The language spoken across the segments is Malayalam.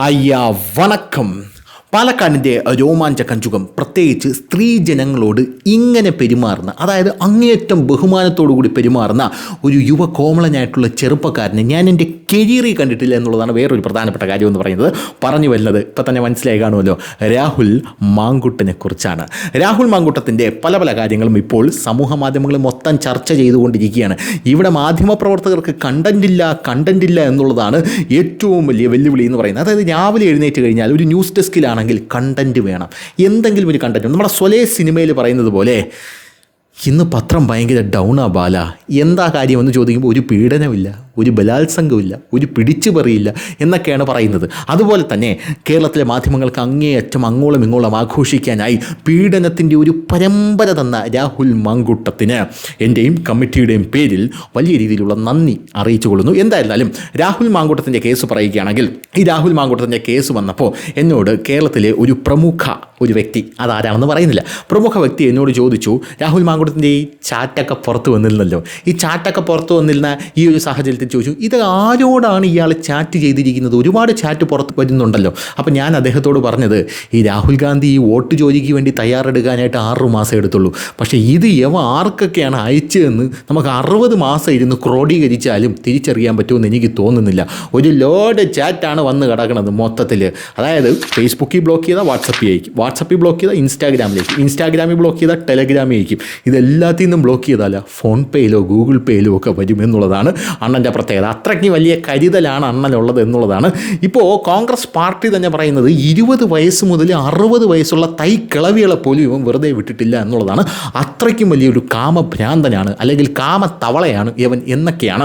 അയ്യാ വണക്കം. പാലക്കാടിന്റെ രോമാഞ്ച കഞ്ചുകം പ്രത്യേകിച്ച് സ്ത്രീ ജനങ്ങളോട് ഇങ്ങനെ പെരുമാറുന്ന അതായത് അങ്ങേയറ്റം ബഹുമാനത്തോടു കൂടി പെരുമാറുന്ന ഒരു യുവ കോമളനായിട്ടുള്ള ചെറുപ്പക്കാരനെ ഞാൻ എന്റെ കരിയറിൽ കണ്ടിട്ടില്ല എന്നുള്ളതാണ് വേറൊരു പ്രധാനപ്പെട്ട കാര്യം എന്ന് പറയുന്നത്. പറഞ്ഞു വരുന്നത് ഇപ്പം തന്നെ മനസ്സിലായി കാണുമല്ലോ. രാഹുൽ മാങ്കുട്ടനെ കുറിച്ചാണ്. രാഹുൽ മാങ്കുട്ടത്തിന്റെ പല പല കാര്യങ്ങളും ഇപ്പോൾ സമൂഹ മാധ്യമങ്ങൾ മൊത്തം ചർച്ച ചെയ്തുകൊണ്ടിരിക്കുകയാണ്. ഇവിടെ മാധ്യമപ്രവർത്തകർക്ക് കണ്ടന്റ് ഇല്ല എന്നുള്ളതാണ് ഏറ്റവും വലിയ വെല്ലുവിളി എന്ന് പറയുന്നത്. അതായത് രാവിലെ എഴുന്നേറ്റ് കഴിഞ്ഞാൽ ഒരു ന്യൂസ് ഡെസ്കിലാണെങ്കിൽ കണ്ടന്റ് വേണം. എന്തെങ്കിലും ഒരു കണ്ടന്റ് നമ്മുടെ സ്വലേ സിനിമയിൽ പറയുന്നത് പോലെ ഇന്ന് പത്രം ഭയങ്കര ഡൗണാ ബാല. എന്താ കാര്യമെന്ന് ചോദിക്കുമ്പോൾ ഒരു പീഡനമില്ല. ഒരു ബലാത്സംഗമില്ല ഒരു പിടിച്ചുപറിയില്ല എന്നൊക്കെയാണ് പറയുന്നത്. അതുപോലെ തന്നെ കേരളത്തിലെ മാധ്യമങ്ങൾക്ക് അങ്ങേയറ്റം അങ്ങോളം ഇങ്ങോളം ആഘോഷിക്കാനായി പീഡനത്തിന്റെ ഒരു പരമ്പര തന്ന രാഹുൽ മങ്കുട്ടത്തിന് എന്റെയും കമ്മിറ്റിയുടെയും പേരിൽ വലിയ രീതിയിലുള്ള നന്ദി അറിയിച്ചു കൊള്ളുന്നു. എന്തായിരുന്നാലും രാഹുൽ മാങ്കൂട്ടത്തിന്റെ കേസ് പറയുകയാണെങ്കിൽ ഈ രാഹുൽ മാങ്കൂട്ടത്തിന്റെ കേസ് വന്നപ്പോൾ എന്നോട് കേരളത്തിലെ ഒരു പ്രമുഖ ഒരു വ്യക്തി അതാരാണെന്ന് പറയുന്നില്ല. പ്രമുഖ വ്യക്തി എന്നോട് ചോദിച്ചു രാഹുൽ മാങ്കൂട്ടത്തിന്റെ ഈ ചാറ്റൊക്കെ പുറത്ത് വന്നിരുന്നല്ലോ? ഈ ചാറ്റൊക്കെ പുറത്ത് വന്നിരുന്ന ഈ ഒരു സാഹചര്യത്തിൽ ചോദിച്ചു ഇത് ആരോടാണ് ഇയാൾ ചാറ്റ് ചെയ്തിരിക്കുന്നത്? ഒരുപാട് ചാറ്റ് പുറത്ത് വരുന്നുണ്ടല്ലോ. അപ്പം ഞാൻ അദ്ദേഹത്തോട് പറഞ്ഞത് ഈ രാഹുൽ ഗാന്ധി ഈ വോട്ട് ജോലിക്ക് വേണ്ടി തയ്യാറെടുക്കാനായിട്ട് ആറ് മാസം എടുത്തുള്ളൂ. പക്ഷേ ഇത് യവ ആർക്കൊക്കെയാണ് അയച്ചതെന്ന് നമുക്ക് അറുപത് മാസം ഇരുന്ന് ക്രോഡീകരിച്ചാലും തിരിച്ചറിയാൻ പറ്റുമെന്ന് എനിക്ക് തോന്നുന്നില്ല. ഒരു ലോഡ് ചാറ്റാണ് വന്ന് കിടക്കുന്നത് മൊത്തത്തിൽ അതായത് ഫേസ്ബുക്കിൽ ബ്ലോക്ക് ചെയ്താൽ വാട്സപ്പിൽ അയക്കും വാട്സപ്പിൽ ബ്ലോക്ക് ചെയ്താൽ ഇൻസ്റ്റാഗ്രാമിലേക്ക്. ഇൻസ്റ്റാഗ്രാമിൽ ബ്ലോക്ക് ചെയ്താൽ ടെലഗ്രാമിൽ അയക്കും ഇതെല്ലാത്തിൽ നിന്നും ബ്ലോക്ക് ചെയ്താൽ ഫോൺ പേയിലോ ഗൂഗിൾ പേയിലോ ഒക്കെ വരും എന്നുള്ളതാണ് അണ്ണന്റെ പ്രത്യേകത. അത്രയ്ക്ക് വലിയ കരുതലാണ് അണ്ണനുള്ളത് എന്നുള്ളതാണ്. ഇപ്പോൾ കോൺഗ്രസ് പാർട്ടി തന്നെ പറയുന്നത് ഇരുപത് വയസ്സ് മുതൽ അറുപത് വയസ്സുള്ള തൈ കിളവികളെ പോലും ഇവൻ വെറുതെ വിട്ടിട്ടില്ല എന്നുള്ളതാണ്. അത്രയ്ക്കും വലിയൊരു കാമഭ്രാന്തനാണ് അല്ലെങ്കിൽ കാമ തവളയാണ് ഇവൻ എന്നൊക്കെയാണ്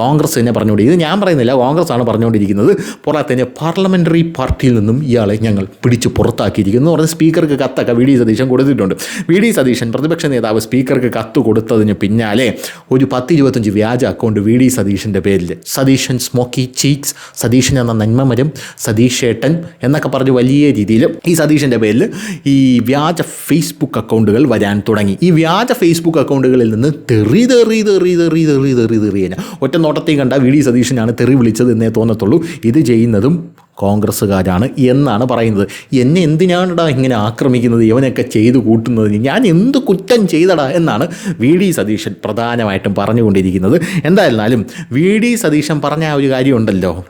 കോൺഗ്രസ് തന്നെ പറഞ്ഞുകൊണ്ട് ഇത് ഞാൻ പറയുന്നില്ല കോൺഗ്രസ് ആണ് പറഞ്ഞുകൊണ്ടിരിക്കുന്നത്. പുറത്തെ പാർലമെന്ററി പാർട്ടിയിൽ നിന്നും ഇയാളെ ഞങ്ങൾ പിടിച്ച് പുറത്താക്കിയിരിക്കുന്നു എന്ന് പറഞ്ഞ് സ്പീക്കർക്ക് കത്തൊക്കെ വി ഡി സതീശൻ കൊടുത്തിട്ടുണ്ട്. വി ഡി സതീശൻ പ്രതിപക്ഷ നേതാവ് സ്പീക്കർക്ക് കത്ത് കൊടുത്തതിന് പിന്നാലെ ഒരു പത്ത് ഇരുപത്തഞ്ച് വ്യാജ അക്കൗണ്ട് വി ഡി സതീശന്റെ പേരിൽ സതീശൻ സ്മോക്കി ചീക്സ് സതീശൻ എന്ന നന്മമരം സതീഷ് ഏട്ടൻ എന്നൊക്കെ പറഞ്ഞ് വലിയ രീതിയിൽ ഈ സതീഷിന്റെ പേരിൽ ഈ വ്യാജ ഫേസ്ബുക്ക് അക്കൗണ്ടുകൾ വരാൻ തുടങ്ങി ഈ വ്യാജ ഫേസ്ബുക്ക് അക്കൗണ്ടുകളിൽ നിന്ന് തെറി തെറി തെറി തെറി തെറി തെറി തെറി ഒറ്റ നോട്ടത്തിൽ കണ്ട വി ഡി സതീഷനാണ് തെറി വിളിച്ചത് എന്നേ തോന്നത്തുള്ളൂ ഇത് ചെയ്യുന്നതും കോൺഗ്രസ്സുകാരാണ് എന്നാണ് പറയുന്നത്. എന്നെ എന്തിനാണടാ ഇങ്ങനെ ആക്രമിക്കുന്നത്? ഇവനൊക്കെ ചെയ്തു കൂട്ടുന്നത് ഞാൻ എന്ത് കുറ്റം ചെയ്തടാ എന്നാണ് വി ഡി സതീശൻ പ്രധാനമായിട്ടും പറഞ്ഞുകൊണ്ടിരിക്കുന്നത്. എന്തായിരുന്നാലും വി ഡി സതീശൻ പറഞ്ഞ ആ ഒരു കാര്യമുണ്ടല്ലോ.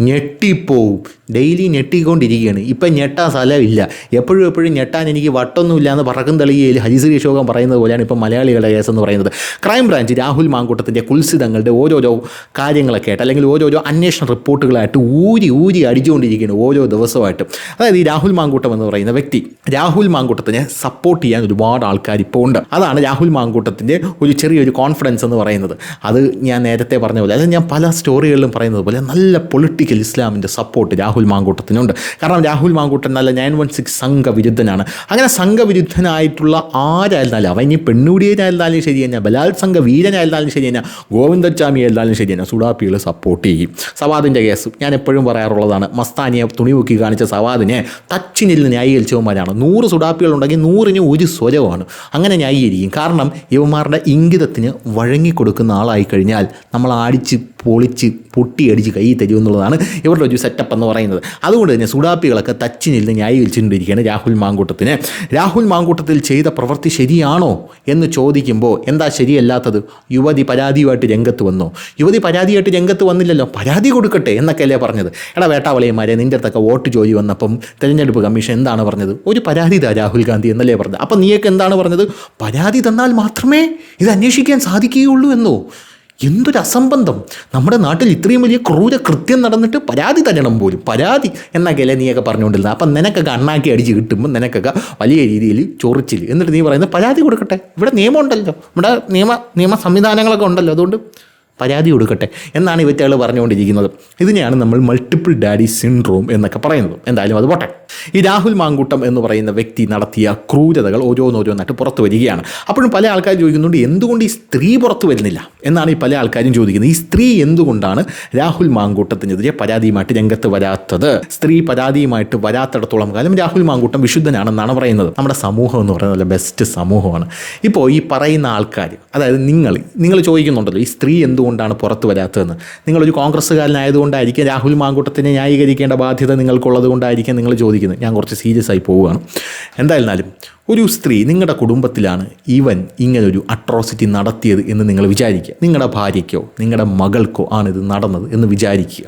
ഞെട്ടിപ്പോവും. ഡെയിലി ഞെട്ടിക്കൊണ്ടിരിക്കുകയാണ്. ഇപ്പം ഞെട്ടാൻ സ്ഥലമില്ല. എപ്പോഴും എപ്പോഴും ഞെട്ടാൻ എനിക്ക് വട്ടൊന്നുമില്ല എന്ന് പറക്കും തെളിയയിൽ ഹരിശ്രീ ശോകം പറയുന്നത് പോലെയാണ് ഇപ്പം മലയാളികളുടെ കേസ് എന്ന് പറയുന്നത്. ക്രൈം ബ്രാഞ്ച് രാഹുൽ മാങ്കൂട്ടത്തിന്റെ കുൽസിതങ്ങളുടെ ഓരോരോ കാര്യങ്ങളൊക്കെ ആയിട്ട് അല്ലെങ്കിൽ ഓരോരോ അന്വേഷണ റിപ്പോർട്ടുകളായിട്ട് ഊരി ഊരി അടിച്ചുകൊണ്ടിരിക്കുകയാണ് ഓരോ ദിവസമായിട്ടും അതായത് ഈ രാഹുൽ മാങ്കൂട്ടം എന്ന് പറയുന്ന വ്യക്തി രാഹുൽ മാങ്കൂട്ടത്തിനെ സപ്പോർട്ട് ചെയ്യാൻ ഒരുപാട് ആൾക്കാർ ഇപ്പോൾ ഉണ്ട്. അതാണ് രാഹുൽ മാങ്കൂട്ടത്തിന്റെ ഒരു ചെറിയൊരു കോൺഫിഡൻസ് എന്ന് പറയുന്നത്. അത് ഞാൻ നേരത്തെ പറഞ്ഞ പോലെ അതായത് ഞാൻ പല സ്റ്റോറികളിലും പറയുന്നത് പോലെ നല്ല പൊളിറ്റിക്കൽ ഇസ്ലാമിന്റെ സപ്പോർട്ട് രാഹുൽ മാങ്കൂട്ടത്തിനുണ്ട്. കാരണം രാഹുൽ മാങ്കൂട്ടൻ നല്ല നയൻ വൺ സിക്സ് സംഘവിരുദ്ധനാണ്. അങ്ങനെ സംഘവിരുദ്ധനായിട്ടുള്ള ആരായിരുന്നാലും അവൻ ഇനി പെണ്ണുടിയനായിരുന്നാലും ശരി തന്നെ ബലാത്സംഗ വീരനായിരുന്നാലും ശരി തന്നെ ഗോവിന്ദച്ചാമി ആയിരുന്നാലും ശരി തന്നെ സുഡാപ്പികൾ സപ്പോർട്ട് ചെയ്യും. സവാദിന്റെ കേസ് ഞാൻ എപ്പോഴും പറയാറുള്ളതാണ് മസ്താനിയെ തുണി മുക്കി കാണിച്ച സവാദിനെ തച്ചിനിൽ ന്യായീകരിച്ചവന്മാരാണ്. നൂറ് സുഡാപ്പികളുണ്ടെങ്കിൽ നൂറിന് ഒരു സ്വരമാണ് അങ്ങനെ ന്യായീകരിക്കും. കാരണം ഇവന്മാരുടെ ഇംഗിതത്തിന് വഴങ്ങിക്കൊടുക്കുന്ന ആളായി കഴിഞ്ഞാൽ നമ്മൾ അടിച്ച് പൊളിച്ച് പൊട്ടിയടിച്ച് കൈ തരും എന്നുള്ളതാണ് ഇവരുടെ ഒരു സെറ്റപ്പ് എന്ന് പറയുന്നത്. അതുകൊണ്ട് തന്നെ സുഡാപ്പികളൊക്കെ ന്യായം ന്യായീകരിച്ചുകൊണ്ടിരിക്കുകയാണ് രാഹുൽ മാങ്കൂട്ടത്തിന്. രാഹുൽ മാങ്കൂട്ടത്തിൽ ചെയ്ത പ്രവൃത്തി ശരിയാണോ എന്ന് ചോദിക്കുമ്പോൾ എന്താ ശരിയല്ലാത്തത്? യുവതി പരാതിയുമായിട്ട് രംഗത്ത് വന്നോ? യുവതി പരാതിയായിട്ട് രംഗത്ത് വന്നില്ലല്ലോ? പരാതി കൊടുക്കട്ടെ എന്നൊക്കെയല്ലേ പറഞ്ഞത്. എടാ വേട്ടാവളയന്മാരെ നിന്റെ അടുത്തൊക്കെ വോട്ട് ജോലി വന്നപ്പം തിരഞ്ഞെടുപ്പ് കമ്മീഷൻ എന്താണ് പറഞ്ഞത്? ഒരു പരാതി താ രാഹുൽ ഗാന്ധി എന്നല്ലേ പറഞ്ഞത്. അപ്പം നീയൊക്കെ എന്താണ് പറഞ്ഞത്? പരാതി തന്നാൽ മാത്രമേ ഇത് അന്വേഷിക്കാൻ സാധിക്കുകയുള്ളൂ എന്നോ? എന്തൊരു അസംബന്ധം? നമ്മുടെ നാട്ടിൽ ഇത്രയും വലിയ ക്രൂര കൃത്യം നടന്നിട്ട് പരാതി തരണം പോലും. പരാതി എന്നൊക്കെയല്ലേ നീയൊക്കെ പറഞ്ഞുകൊണ്ടിരുന്നത്. അപ്പം നിനക്കൊക്കെ അണ്ണാക്കി അടിച്ച് കിട്ടുമ്പോൾ നിനക്കൊക്കെ വലിയ രീതിയിൽ ചൊറിച്ചില്ല എന്നിട്ട് നീ പറയുന്നത് പരാതി കൊടുക്കട്ടെ. ഇവിടെ നിയമമുണ്ടല്ലോ ഇവിടെ നിയമ നിയമ സംവിധാനങ്ങളൊക്കെ ഉണ്ടല്ലോ. അതുകൊണ്ട് പരാതി കൊടുക്കട്ടെ എന്നാണ് ഇവറ്റകൾ പറഞ്ഞുകൊണ്ടിരിക്കുന്നത്. ഇതിനെയാണ് നമ്മൾ മൾട്ടിപ്പിൾ ഡാഡി സിൻഡ്രോം എന്നൊക്കെ പറയുന്നത്. എന്തായാലും അത് പോട്ടെ. ഈ രാഹുൽ മാങ്കൂട്ടം എന്ന് പറയുന്ന വ്യക്തി നടത്തിയ ക്രൂരതകൾ ഓരോന്നോരോന്നായിട്ട് പുറത്തു വരികയാണ്. അപ്പോഴും പല ആൾക്കാരും ചോദിക്കുന്നുണ്ട് എന്തുകൊണ്ട് ഈ സ്ത്രീ പുറത്തു വരുന്നില്ല? എന്നാണ് ഈ പല ആൾക്കാരും ചോദിക്കുന്നത്. ഈ സ്ത്രീ എന്തുകൊണ്ടാണ് രാഹുൽ മാങ്കൂട്ടത്തിനെതിരെ പരാതിയുമായിട്ട് രംഗത്ത് വരാത്തത്? സ്ത്രീ പരാതിയുമായിട്ട് വരാത്തിടത്തോളം കാലം രാഹുൽ മാങ്കൂട്ടം വിശുദ്ധനാണെന്നാണ് പറയുന്നത്. നമ്മുടെ സമൂഹം എന്ന് പറയുന്നത് നല്ല ബെസ്റ്റ് സമൂഹമാണ്. ഇപ്പോൾ ഈ പറയുന്ന ആൾക്കാർ അതായത് നിങ്ങൾ നിങ്ങൾ ചോദിക്കുന്നുണ്ടല്ലോ ഈ സ്ത്രീ എന്തുകൊണ്ട് എന്തുകൊണ്ടാണ് പുറത്തു വരാത്തതെന്ന്. നിങ്ങളൊരു കോൺഗ്രസ്സുകാരനായതുകൊണ്ടായിരിക്കും രാഹുൽ മാങ്കൂട്ടത്തിനെ ന്യായീകരിക്കേണ്ട ബാധ്യത നിങ്ങൾക്കുള്ളത് കൊണ്ടായിരിക്കും നിങ്ങൾ ചോദിക്കുന്നത്. ഞാൻ കുറച്ച് സീരിയസ് ആയി പോവുകയാണ്. എന്തായിരുന്നാലും ഒരു സ്ത്രീ നിങ്ങളുടെ കുടുംബത്തിലാണ് ഇവൻ ഇങ്ങനൊരു അട്രോസിറ്റി നടത്തിയത് എന്ന് നിങ്ങൾ വിചാരിക്കുക. നിങ്ങളുടെ ഭാര്യയ്ക്കോ നിങ്ങളുടെ മകൾക്കോ ആണ് ഇത് നടന്നത് എന്ന് വിചാരിക്കുക.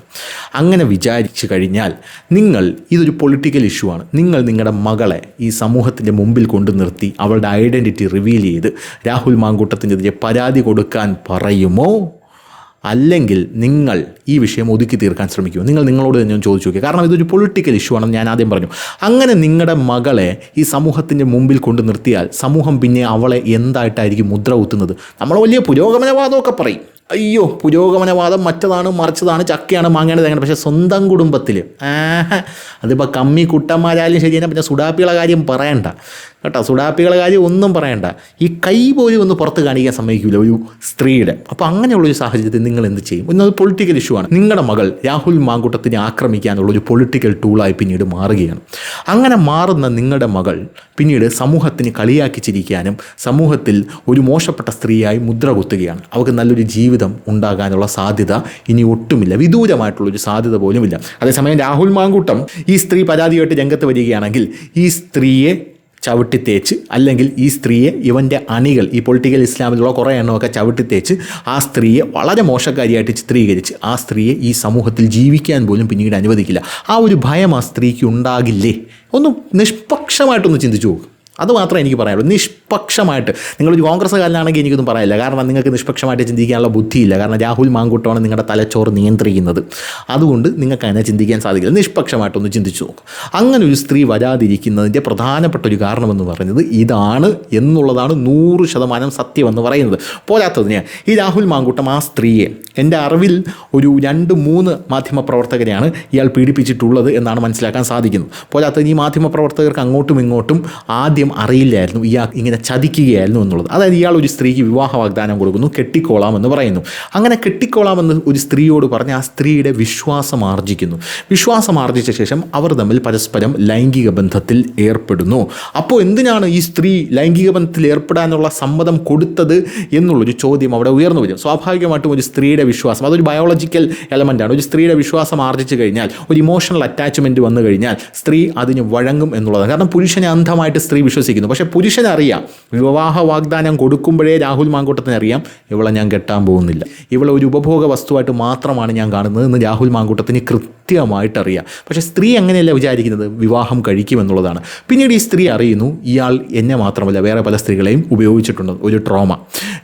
അങ്ങനെ വിചാരിച്ചു കഴിഞ്ഞാൽ നിങ്ങൾ ഇതൊരു പൊളിറ്റിക്കൽ ഇഷ്യൂ ആണ്. നിങ്ങൾ നിങ്ങളുടെ മകളെ ഈ സമൂഹത്തിന്റെ മുമ്പിൽ കൊണ്ടു നിർത്തി അവളുടെ ഐഡന്റിറ്റി റിവീൽ ചെയ്ത് രാഹുൽ മാങ്കൂട്ടത്തിനെതിരെ പരാതി കൊടുക്കാൻ പറയുമോ? അല്ലെങ്കിൽ നിങ്ങൾ ഈ വിഷയം ഒതുക്കി തീർക്കാൻ ശ്രമിക്കൂ നിങ്ങൾ നിങ്ങളോട് തന്നെ ചോദിച്ചു നോക്കുക കാരണം ഇതൊരു പൊളിറ്റിക്കൽ ഇഷ്യൂ ആണെന്ന് ഞാൻ ആദ്യം പറഞ്ഞു. അങ്ങനെ നിങ്ങളുടെ മകളെ ഈ സമൂഹത്തിന്റെ മുമ്പിൽ കൊണ്ട് നിർത്തിയാൽ സമൂഹം പിന്നെ അവളെ എന്തായിട്ടായിരിക്കും മുദ്ര കുത്തുന്നത്? നമ്മൾ വലിയ പുരോഗമനവാദമൊക്കെ പറയും. അയ്യോ പുരോഗമനവാദം മറ്റതാണ് മറിച്ചതാണ് ചക്കയാണ് മാങ്ങയാണ് തേങ്ങയാണ് പക്ഷേ സ്വന്തം കുടുംബത്തിൽ അതിപ്പോൾ കമ്മി കുട്ടന്മാരായാലും ശരിയാണ് പിന്നെ സുഡാപ്പികളെ കാര്യം പറയണ്ട. കേട്ടോ? സുഡാപ്പികളെ കാര്യം ഒന്നും പറയണ്ട. ഈ കൈ പോലും ഒന്ന് പുറത്ത് കാണിക്കാൻ സമ്മതിക്കില്ല ഒരു സ്ത്രീയുടെ. അപ്പോൾ അങ്ങനെയുള്ള ഒരു സാഹചര്യത്തിൽ നിങ്ങൾ എന്ത് ചെയ്യും? ഒന്നത് പൊളിറ്റിക്കൽ ഇഷ്യൂ ആണ്. നിങ്ങളുടെ മകൾ രാഹുൽ മാങ്കൂട്ടത്തിനെ ആക്രമിക്കാനുള്ള ഒരു പൊളിറ്റിക്കൽ ടൂളായി പിന്നീട് മാറുകയാണ്. അങ്ങനെ മാറുന്ന നിങ്ങളുടെ മകൾ പിന്നീട് സമൂഹത്തിന് കളിയാക്കിച്ചിരിക്കാനും സമൂഹത്തിൽ ഒരു മോശപ്പെട്ട സ്ത്രീയായി മുദ്ര കുത്തുകയാണ്. അവർക്ക് നല്ലൊരു ജീവിതം ഉണ്ടാകാനുള്ള സാധ്യത ഇനി ഒട്ടുമില്ല. വിദൂരമായിട്ടുള്ളൊരു സാധ്യത പോലുമില്ല. അതേസമയം രാഹുൽ മാങ്കൂട്ടം ഈ സ്ത്രീ പരാതിയായിട്ട് രംഗത്ത് വരികയാണെങ്കിൽ ഈ സ്ത്രീയെ ചവിട്ടിത്തേച്ച് അല്ലെങ്കിൽ ഈ സ്ത്രീയെ ഇവന്റെ അണികൾ ഈ പൊളിറ്റിക്കൽ ഇസ്ലാമിലുള്ള കുറേ എണ്ണമൊക്കെ ചവിട്ടി തേച്ച് ആ സ്ത്രീയെ വളരെ മോശക്കാരിയായിട്ട് ചിത്രീകരിച്ച് ആ സ്ത്രീയെ ഈ സമൂഹത്തിൽ ജീവിക്കാൻ പോലും പിന്നീട് അനുവദിക്കില്ല. ആ ഒരു ഭയം ആ സ്ത്രീക്ക് ഉണ്ടാകില്ലേ? ഒന്ന് നിഷ്പക്ഷമായിട്ടൊന്ന് ചിന്തിച്ചു നോക്കുക അത് മാത്രമേ എനിക്ക് പറയാനുള്ളൂ. നിഷ്പക്ഷമായിട്ട് നിങ്ങളൊരു കോൺഗ്രസ്സുകാരനാണെങ്കിൽ എനിക്കൊന്നും പറയാനില്ല. കാരണം നിങ്ങൾക്ക് നിഷ്പക്ഷമായിട്ട് ചിന്തിക്കാനുള്ള ബുദ്ധിയില്ല. കാരണം രാഹുൽ മാങ്കൂട്ടമാണ് നിങ്ങളുടെ തലച്ചോറ് നിയന്ത്രിക്കുന്നത്. അതുകൊണ്ട് നിങ്ങൾക്ക് അതിനെ ചിന്തിക്കാൻ സാധിക്കില്ല. നിഷ്പക്ഷമായിട്ടൊന്ന് ചിന്തിച്ചു നോക്കും. അങ്ങനെ ഒരു സ്ത്രീ വരാതിരിക്കുന്നതിന്റെ പ്രധാനപ്പെട്ട ഒരു കാരണമെന്ന് പറയുന്നത് ഇതാണ് എന്നുള്ളതാണ് നൂറ് ശതമാനം സത്യമെന്ന് പറയുന്നത്. പോരാത്തതിന് ഈ രാഹുൽ മാങ്കൂട്ടം ആ സ്ത്രീയെ എന്റെ അറിവിൽ ഒരു രണ്ട് മൂന്ന് മാധ്യമപ്രവർത്തകരെയാണ് ഇയാൾ പീഡിപ്പിച്ചിട്ടുള്ളത് എന്നാണ് മനസ്സിലാക്കാൻ സാധിക്കുന്നത്. പോരാത്തതിന് ഈ മാധ്യമപ്രവർത്തകർക്ക് അങ്ങോട്ടും ഇങ്ങോട്ടും ആദ്യം അറിയില്ലായിരുന്നു. ഇയാൾ ഇങ്ങനെ ചതിക്കുകയായിരുന്നു എന്നുള്ളത്. അതായത് ഇയാൾ ഒരു സ്ത്രീക്ക് വിവാഹ വാഗ്ദാനം കൊടുക്കുന്നു കെട്ടിക്കോളാമെന്ന് പറയുന്നു. അങ്ങനെ കെട്ടിക്കോളാമെന്ന് ഒരു സ്ത്രീയോട് പറഞ്ഞ് ആ സ്ത്രീയുടെ വിശ്വാസം ആർജിക്കുന്നു. വിശ്വാസം ആർജിച്ച ശേഷം അവർ തമ്മിൽ പരസ്പരം ലൈംഗിക ബന്ധത്തിൽ ഏർപ്പെടുന്നു. അപ്പോൾ എന്തിനാണ് ഈ സ്ത്രീ ലൈംഗിക ബന്ധത്തിൽ ഏർപ്പെടാനുള്ള സമ്മതം കൊടുത്തത് എന്നുള്ളൊരു ചോദ്യം അവിടെ ഉയർന്നു വരും. സ്വാഭാവികമായിട്ടും ഒരു സ്ത്രീയുടെ വിശ്വാസം അതൊരു ബയോളജിക്കൽ എലമെന്റാണ് ഒരു സ്ത്രീയുടെ വിശ്വാസം ആർജിച്ചു കഴിഞ്ഞാൽ ഒരു ഇമോഷണൽ അറ്റാച്ച്മെന്റ് വന്നു കഴിഞ്ഞാൽ സ്ത്രീ അതിന് വഴങ്ങും എന്നുള്ളതാണ്. കാരണം പുരുഷനെ അന്ധമായിട്ട് സ്ത്രീ വിശ്വസിക്കുന്നു. പക്ഷേ പുരുഷനറിയാം. വിവാഹ വാഗ്ദാനം കൊടുക്കുമ്പോഴേ രാഹുൽ മാങ്കൂട്ടത്തിന് അറിയാം ഇവളെ ഞാൻ കെട്ടാൻ പോകുന്നില്ല. ഇവളെ ഒരു ഉപഭോഗ വസ്തുവായിട്ട് മാത്രമാണ് ഞാൻ കാണുന്നത് എന്ന് രാഹുൽ മാങ്കൂട്ടത്തിന് കൃത്യമായിട്ട് അറിയാം പക്ഷേ സ്ത്രീ അങ്ങനെയല്ല വിചാരിക്കുന്നത്? വിവാഹം കഴിക്കുമെന്നുള്ളതാണ്. പിന്നീട് ഈ സ്ത്രീ അറിയുന്നു ഇയാൾ എന്നെ മാത്രമല്ല വേറെ പല സ്ത്രീകളെയും ഉപയോഗിച്ചിട്ടുണ്ട്. ഒരു ട്രോമ.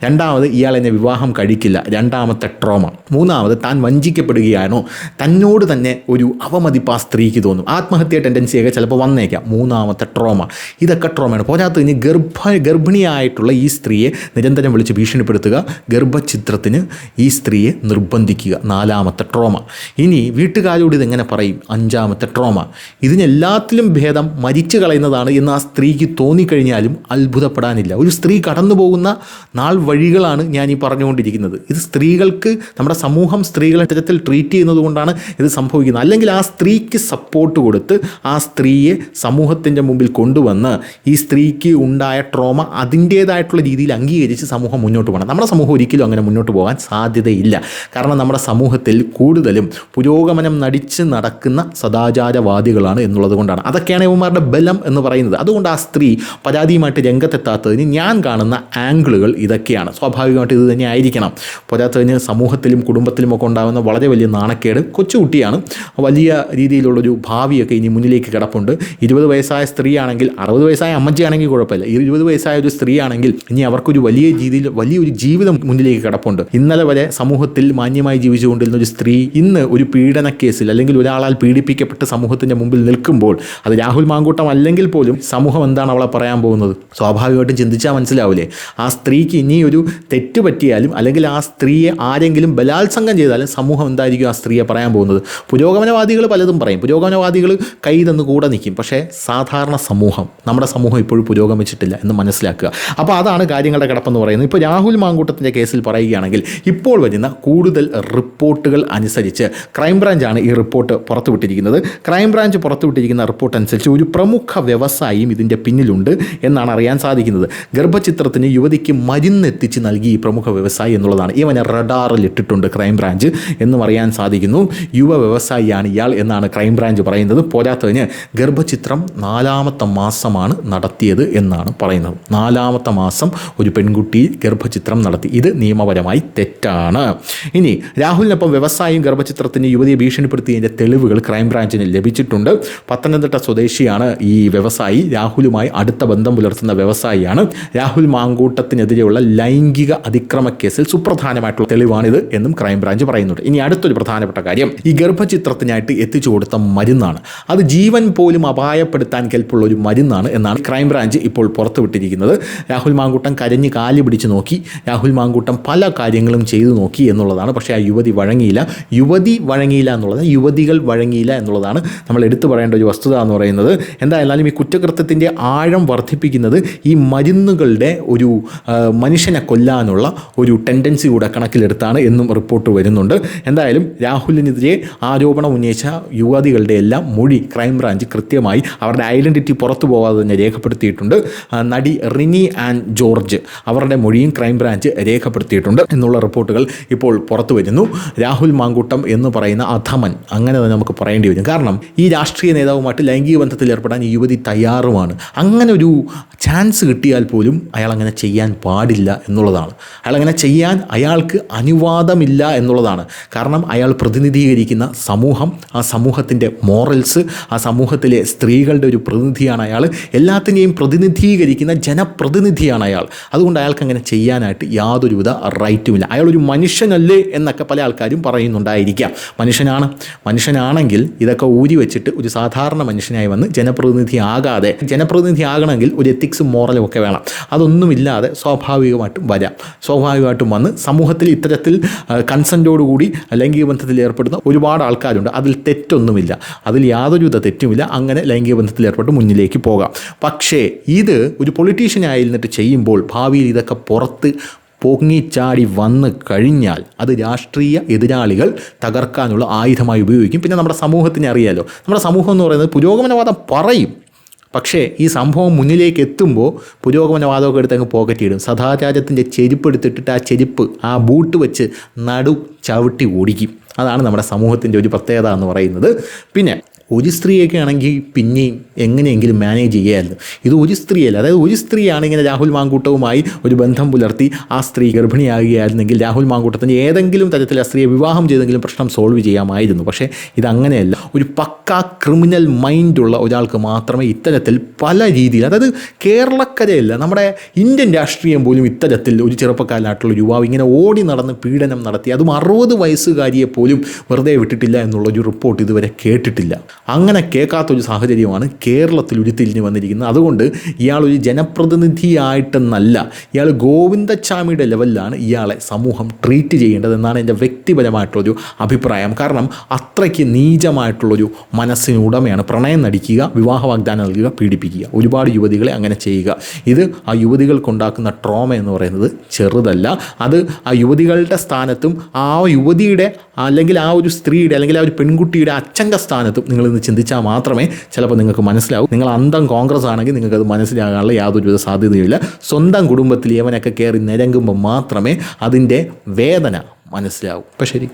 രണ്ടാമത് ഇയാൾ എന്നെ വിവാഹം കഴിക്കില്ല. രണ്ടാമത്തെ ട്രോമ. മൂന്നാമത് താൻ വഞ്ചിക്കപ്പെടുകയാണോ? തന്നോട് തന്നെ ഒരു അവമതിപ്പ് ആ സ്ത്രീക്ക് തോന്നും. ആത്മഹത്യ ടെൻഡൻസിയൊക്കെ ചിലപ്പോൾ വന്നേക്കാം. മൂന്നാമത്തെ ട്രോമ. ഇതൊക്കെ ട്രോമയാണ്. പോരാത്ത കഴിഞ്ഞ് ഗർഭ ഗർഭിണിയായിട്ടുള്ള ഈ സ്ത്രീയെ നിരന്തരം വിളിച്ച് ഭീഷണിപ്പെടുത്തുക ഗർഭചിത്രത്തിന് ഈ സ്ത്രീയെ നിർബന്ധിക്കുക. നാലാമത്തെ ട്രോമ. ഇനി വീട്ടുകാരോട് ഇതെങ്ങനെ പറയും? അഞ്ചാമത്തെ ട്രോമ ഇതിനെല്ലാത്തിലും ഭേദം മരിച്ചു കളയുന്നതാണ് എന്ന് ആ സ്ത്രീക്ക് തോന്നിക്കഴിഞ്ഞാലും അത്ഭുതപ്പെടാനില്ല. ഒരു സ്ത്രീ കടന്നു പോകുന്ന നാൾ വഴികളാണ് ഞാൻ ഈ പറഞ്ഞുകൊണ്ടിരിക്കുന്നത്. ഇത് സ്ത്രീകൾക്ക് നമ്മുടെ സമൂഹം സ്ത്രീകളെ തരത്തിൽ ട്രീറ്റ് ചെയ്യുന്നത് കൊണ്ടാണ് ഇത് സംഭവിക്കുന്നത്. അല്ലെങ്കിൽ ആ സ്ത്രീക്ക് സപ്പോർട്ട് കൊടുത്ത് ആ സ്ത്രീയെ സമൂഹത്തിന്റെ മുമ്പിൽ കൊണ്ടുവന്ന് ഈ സ്ത്രീക്ക് ഉണ്ടായ ട്രോമ അതിന്റേതായിട്ടുള്ള രീതിയിൽ അംഗീകരിച്ച് സമൂഹം മുന്നോട്ട് പോകണം. നമ്മുടെ സമൂഹം ഒരിക്കലും അങ്ങനെ മുന്നോട്ട് പോകാൻ സാധ്യതയില്ല. കാരണം നമ്മുടെ സമൂഹത്തിൽ കൂടുതലും പുരോഗമനം നടിച്ച് നടക്കുന്ന സദാചാരവാദികളാണ് എന്നുള്ളത് കൊണ്ടാണ് അതൊക്കെയാണ് ഇവന്മാരുടെ ബലം എന്ന് പറയുന്നത്. അതുകൊണ്ട് ആ സ്ത്രീ പരാതിയുമായിട്ട് രംഗത്തെത്താത്തതിന് ഞാൻ കാണുന്ന ആംഗിളുകൾ ഇതൊക്കെയാണ്. സ്വാഭാവികമായിട്ട് ഇത് തന്നെ ആയിരിക്കണം. പോരാത്തതിന് സമൂഹത്തിലും കുടുംബത്തിലും ഒക്കെ ഉണ്ടാകുന്ന വളരെ വലിയ നാണക്കേട് കൊച്ചുകുട്ടിയാണ്. വലിയ രീതിയിലുള്ളൊരു ഭാവിയൊക്കെ ഇനി മുന്നിലേക്ക് കിടപ്പുണ്ട്. ഇരുപത് വയസ്സായ സ്ത്രീയാണെങ്കിൽ അറുപത് വയസ്സായ അമ്മച്ചിയാണെങ്കിൽ കുഴപ്പമില്ല. ഇരുപത് വയസ്സായ ഒരു സ്ത്രീയാണെങ്കിൽ ഇനി അവർക്കൊരു വലിയ രീതിയിൽ വലിയൊരു ജീവിതം മുന്നിലേക്ക് കിടപ്പുണ്ട്. ഇന്നലെ വരെ സമൂഹത്തിൽ മാന്യമായി ജീവിച്ചുകൊണ്ടിരുന്ന ഒരു സ്ത്രീ ഇന്ന് ഒരു പീഡന കേസിൽ അല്ലെങ്കിൽ ഒരാളാൽ പീഡിപ്പിക്കപ്പെട്ട് സമൂഹത്തിന്റെ മുമ്പിൽ നിൽക്കുമ്പോൾ അത് രാഹുൽ മാങ്കൂട്ടം അല്ലെങ്കിൽ പോലും സമൂഹം എന്താണ് അവളെ പറയാൻ പോകുന്നത്? സ്വാഭാവികമായിട്ടും ചിന്തിച്ചാൽ മനസ്സിലാവില്ലേ? ആ സ്ത്രീക്ക് ഇനി ഒരു തെറ്റ് പറ്റിയാലും അല്ലെങ്കിൽ ആ സ്ത്രീയെ ആരെങ്കിലും ബലാത്സംഗം ചെയ്താലും സമൂഹം എന്തായിരിക്കും ആ സ്ത്രീയെ പറയാൻ പോകുന്നത്? പുരോഗമനവാദികൾ പലതും പറയും. പുരോഗമനവാദികൾ കൈ തന്ന് കൂടെ നിൽക്കും. പക്ഷേ സാധാരണ സമൂഹം നമ്മുടെ സമൂഹം ഇപ്പോഴും പുരോഗമിച്ചിട്ടില്ല എന്ന് മനസ്സിലാക്കുക. അപ്പോൾ അതാണ് കാര്യങ്ങളുടെ കിടപ്പെന്ന് പറയുന്നത്. ഇപ്പോൾ രാഹുൽ മാങ്കൂട്ടത്തിന്റെ കേസിൽ പറയുകയാണെങ്കിൽ ഇപ്പോൾ വരുന്ന കൂടുതൽ റിപ്പോർട്ടുകൾ അനുസരിച്ച് ക്രൈംബ്രാഞ്ചാണ് ഈ റിപ്പോർട്ട് പുറത്തുവിട്ടിരിക്കുന്നത്. ക്രൈംബ്രാഞ്ച് പുറത്തുവിട്ടിരിക്കുന്ന റിപ്പോർട്ട് അനുസരിച്ച് ഒരു പ്രമുഖ വ്യവസായിയും ഇതിന്റെ പിന്നിലുണ്ട് എന്നാണ് അറിയാൻ സാധിക്കുന്നത്. ഗർഭചിത്രത്തിന് യുവതിക്ക് മരുന്നെത്തിച്ച് നൽകി ഈ പ്രമുഖ വ്യവസായി എന്നുള്ളതാണ്. ഇവനെ റഡാറിൽ ഇട്ടിട്ടുണ്ട് ക്രൈംബ്രാഞ്ച് എന്നും അറിയാൻ സാധിക്കുന്നു. യുവ വ്യവസായിയാണ് ഇയാൾ എന്നാണ് ക്രൈംബ്രാഞ്ച് പറയുന്നത്. പോരാത്തതിന് ഗർഭചിത്രം നാലാമത്തെ മാസമാണ് നടത്തിയത് എന്നാണ് പറയുന്നത്. നാലാമത്തെ മാസം ഒരു പെൺകുട്ടി ഗർഭചിത്രം നടത്തി. ഇത് നിയമപരമായി തെറ്റാണ്. ഇനി രാഹുലിനൊപ്പം വ്യവസായം ഗർഭചിത്രത്തിന് യുവതിയെ ഭീഷണിപ്പെടുത്തിയതിന്റെ തെളിവുകൾ ക്രൈംബ്രാഞ്ചിന് ലഭിച്ചിട്ടുണ്ട്. പത്തനംതിട്ട സ്വദേശിയാണ് ഈ വ്യവസായി. രാഹുലുമായി അടുത്ത ബന്ധം പുലർത്തുന്ന വ്യവസായിയാണ്. രാഹുൽ മാങ്കൂട്ടത്തിനെതിരെയുള്ള ലൈംഗിക അതിക്രമ കേസിൽ സുപ്രധാനമായിട്ടുള്ള തെളിവാണിത് എന്നും ക്രൈംബ്രാഞ്ച് പറയുന്നുണ്ട്. ഇനി അടുത്തൊരു പ്രധാനപ്പെട്ട കാര്യം. ഈ ഗർഭചിത്രത്തിനായിട്ട് എത്തിച്ചു കൊടുത്ത മരുന്നാണ്. അത് ജീവൻ പോലും അപായപ്പെടുത്താൻ കെൽപ്പുള്ള ഒരു മരുന്നാണ് എന്നാണ് ക്രൈംബ്രാഞ്ച് ഇപ്പോൾ പുറത്തുവിട്ടിരിക്കുന്നത്. രാഹുൽ മാങ്കൂട്ടം കരഞ്ഞ് കാലി പിടിച്ച് നോക്കി. രാഹുൽ മാങ്കൂട്ടം പല കാര്യങ്ങളും ചെയ്തു നോക്കി എന്നുള്ളതാണ്. പക്ഷേ ആ യുവതി വഴങ്ങിയില്ല. യുവതി വഴങ്ങിയില്ല എന്നുള്ളത് യുവതികൾ വഴങ്ങിയില്ല എന്നുള്ളതാണ് നമ്മൾ എടുത്തു പറയേണ്ട ഒരു വസ്തുത എന്ന് പറയുന്നത്. എന്തായാലും ഈ കുറ്റകൃത്യത്തിന്റെ ആഴം വർദ്ധിപ്പിക്കുന്നത് ഈ മരുന്നുകളുടെ ഒരു മനുഷ്യനെ കൊല്ലാനുള്ള ഒരു ടെൻഡൻസി കൂടെ കണക്കിലെടുത്താണ് എന്നും റിപ്പോർട്ട് വരുന്നുണ്ട്. എന്തായാലും രാഹുലിനെതിരെ ആരോപണം ഉന്നയിച്ച യുവതികളുടെ എല്ലാം മൊഴി ക്രൈംബ്രാഞ്ച് കൃത്യമായി അവരുടെ ഐഡന്റിറ്റി പുറത്തു പോകാതെ തന്നെ രേഖപ്പെടുത്തിയിട്ടുണ്ട്. നടി റിനി ആൻഡ് ജോർജ് അവരുടെ മൊഴിയും ക്രൈംബ്രാഞ്ച് രേഖപ്പെടുത്തിയിട്ടുണ്ട്. എന്നുള്ള റിപ്പോർട്ടുകൾ ഇപ്പോൾ പുറത്തു വരുന്നു. രാഹുൽ മാങ്കൂട്ടം എന്ന് പറയുന്ന അധമൻ അങ്ങനെ തന്നെ നമുക്ക് പറയേണ്ടി വരും. കാരണം ഈ രാഷ്ട്രീയ നേതാവുമായിട്ട് ലൈംഗിക ബന്ധത്തിൽ ഏർപ്പെടാൻ ഈ യുവതി തയ്യാറുമാണ്. അങ്ങനെ ഒരു ചാൻസ് കിട്ടിയാൽ പോലും അയാൾ അങ്ങനെ ചെയ്യാൻ പാടില്ല എന്നുള്ളതാണ്. അയാൾ അങ്ങനെ ചെയ്യാൻ അയാൾക്ക് അനുവാദമില്ല എന്നുള്ളതാണ്. കാരണം അയാൾ പ്രതിനിധീകരിക്കുന്ന സമൂഹം ആ സമൂഹത്തിന്റെ മോറൽസ് ആ സമൂഹത്തിലെ സ്ത്രീകളുടെ ഒരു പ്രതിനിധിയാണ് അയാൾ. എല്ലാത്തിനെയും പ്രതിനിധീകരിക്കുന്ന ജനപ്രതിനിധിയാണ് അയാൾ. അതുകൊണ്ട് അയാൾക്ക് അങ്ങനെ ചെയ്യാനായിട്ട് യാതൊരുവിധ റൈറ്റുമില്ല അയാൾ ഒരു മനുഷ്യനല്ലേ എന്നൊക്കെ പല ആൾക്കാരും പറയുന്നുണ്ടായിരിക്കാം. മനുഷ്യനാണ്. മനുഷ്യനാണെങ്കിൽ ഇതൊക്കെ ഊരി വെച്ചിട്ട് ഒരു സാധാരണ മനുഷ്യനായി വന്ന് ജനപ്രതിനിധി ആകാതെ ജനപ്രതിനിധി ആകണമെങ്കിൽ ഒരു എത്തിക്സും മോറലും ഒക്കെ വേണം. അതൊന്നുമില്ലാതെ സ്വാഭാവികമായിട്ടും വരാം. സ്വാഭാവികമായിട്ടും വന്ന് സമൂഹത്തിൽ ഇത്തരത്തിൽ കൺസെന്റോടുകൂടി ലൈംഗിക ബന്ധത്തിൽ ഏർപ്പെടുന്ന ഒരുപാട് ആൾക്കാരുണ്ട്. അതിൽ തെറ്റൊന്നുമില്ല. അതിൽ യാതൊരുവിധ തെറ്റുമില്ല. അങ്ങനെ ലൈംഗിക ബന്ധത്തിൽ ഏർപ്പെട്ട് മുന്നിലേക്ക് പോകാം. പക്ഷേ ഇത് ഒരു പൊളിറ്റീഷ്യനായിരുന്നിട്ട് ചെയ്യുമ്പോൾ ഭാവിയിൽ ഇതൊക്കെ പുറത്ത് പൊങ്ങിച്ചാടി വന്ന് കഴിഞ്ഞാൽ അത് രാഷ്ട്രീയ എതിരാളികൾ തകർക്കാനുള്ള ആയുധമായി ഉപയോഗിക്കും. പിന്നെ നമ്മുടെ സമൂഹത്തിനെ അറിയാലോ. നമ്മുടെ സമൂഹം എന്ന് പറയുന്നത് പുരോഗമനവാദം പറയും. പക്ഷേ ഈ സംഭവം മുന്നിലേക്ക് എത്തുമ്പോൾ പുരോഗമനവാദമൊക്കെ എടുത്ത് അങ്ങ് പോക്കറ്റിടും സദാചാരത്തിന്റെ ചെരുപ്പ് എടുത്തിട്ടിട്ട് ആ ചെരുപ്പ് ആ ബൂട്ട് വെച്ച് നടു ചവിട്ടി ഓടിക്കും. അതാണ് നമ്മുടെ സമൂഹത്തിന്റെ ഒരു പ്രത്യേകത എന്ന് പറയുന്നത്. പിന്നെ ഒരു സ്ത്രീയൊക്കെ ആണെങ്കിൽ പിന്നെയും എങ്ങനെയെങ്കിലും മാനേജ് ചെയ്യാമായിരുന്നു ഇത് ഒരു സ്ത്രീയല്ല. അതായത് ഒരു സ്ത്രീയാണ് ഇങ്ങനെ രാഹുൽ മാങ്കൂട്ടവുമായി ഒരു ബന്ധം പുലർത്തി ആ സ്ത്രീ ഗർഭിണിയാകുകയായിരുന്നെങ്കിൽ രാഹുൽ മാങ്കൂട്ടത്തിന് ഏതെങ്കിലും തരത്തിൽ ആ സ്ത്രീയെ വിവാഹം ചെയ്തെങ്കിലും പ്രശ്നം സോൾവ് ചെയ്യാമായിരുന്നു. പക്ഷേ ഇതങ്ങനെയല്ല. ഒരു പക്ക ക്രിമിനൽ മൈൻഡുള്ള ഒരാൾക്ക് മാത്രമേ ഇത്തരത്തിൽ പല രീതിയിൽ അതായത് കേരളക്കരയല്ല നമ്മുടെ ഇന്ത്യൻ രാഷ്ട്രീയം പോലും ഇത്തരത്തിൽ ഒരു ചെറുപ്പക്കാരനായിട്ടുള്ള യുവാവ് ഇങ്ങനെ ഓടി നടന്ന് പീഡനം നടത്തി അതും അറുപത് വയസ്സുകാരിയെ പോലും വെറുതെ വിട്ടിട്ടില്ല എന്നുള്ള ഒരു റിപ്പോർട്ട് ഇതുവരെ കേട്ടിട്ടില്ല. അങ്ങനെ കേൾക്കാത്തൊരു സാഹചര്യമാണ് കേരളത്തിൽ ഉരുത്തിരിഞ്ഞ് വന്നിരിക്കുന്നത്. അതുകൊണ്ട് ഇയാൾ ഒരു ജനപ്രതിനിധിയായിട്ടെന്നല്ല ഇയാൾ ഗോവിന്ദച്ചാമിയുടെ ലെവലിലാണ് ഇയാളെ സമൂഹം ട്രീറ്റ് ചെയ്യേണ്ടതെന്നാണ് എന്റെ വ്യക്തിപരമായിട്ടുള്ളൊരു അഭിപ്രായം. കാരണം അത്രയ്ക്ക് നീചമായിട്ടുള്ളൊരു മനസ്സിനുടമയാണ് പ്രണയം നടിക്കുക വിവാഹ വാഗ്ദാനം നൽകുക പീഡിപ്പിക്കുക. ഒരുപാട് യുവതികളെ അങ്ങനെ ചെയ്യുക. ഇത് ആ യുവതികൾക്കുണ്ടാക്കുന്ന ട്രോമ എന്ന് പറയുന്നത് ചെറുതല്ല. അത് ആ യുവതികളുടെ സ്ഥാനത്തും ആ യുവതിയുടെ അല്ലെങ്കിൽ ആ ഒരു സ്ത്രീയുടെ അല്ലെങ്കിൽ ആ ഒരു പെൺകുട്ടിയുടെ അച്ഛന്റെ സ്ഥാനത്തും നിങ്ങളിന്ന് ചിന്തിച്ചാൽ മാത്രമേ ചിലപ്പോൾ നിങ്ങൾക്ക് മനസ്സിലാവും. നിങ്ങൾ അന്തം കോൺഗ്രസ് ആണെങ്കിൽ നിങ്ങൾക്ക് അത് മനസ്സിലാകാനുള്ള യാതൊരുവിധ സാധ്യതയുമില്ല. സ്വന്തം കുടുംബത്തിൽ യവനൊക്കെ കയറി നിരങ്ങുമ്പോൾ മാത്രമേ അതിന്റെ വേദന മനസ്സിലാവും. അപ്പം ശരി.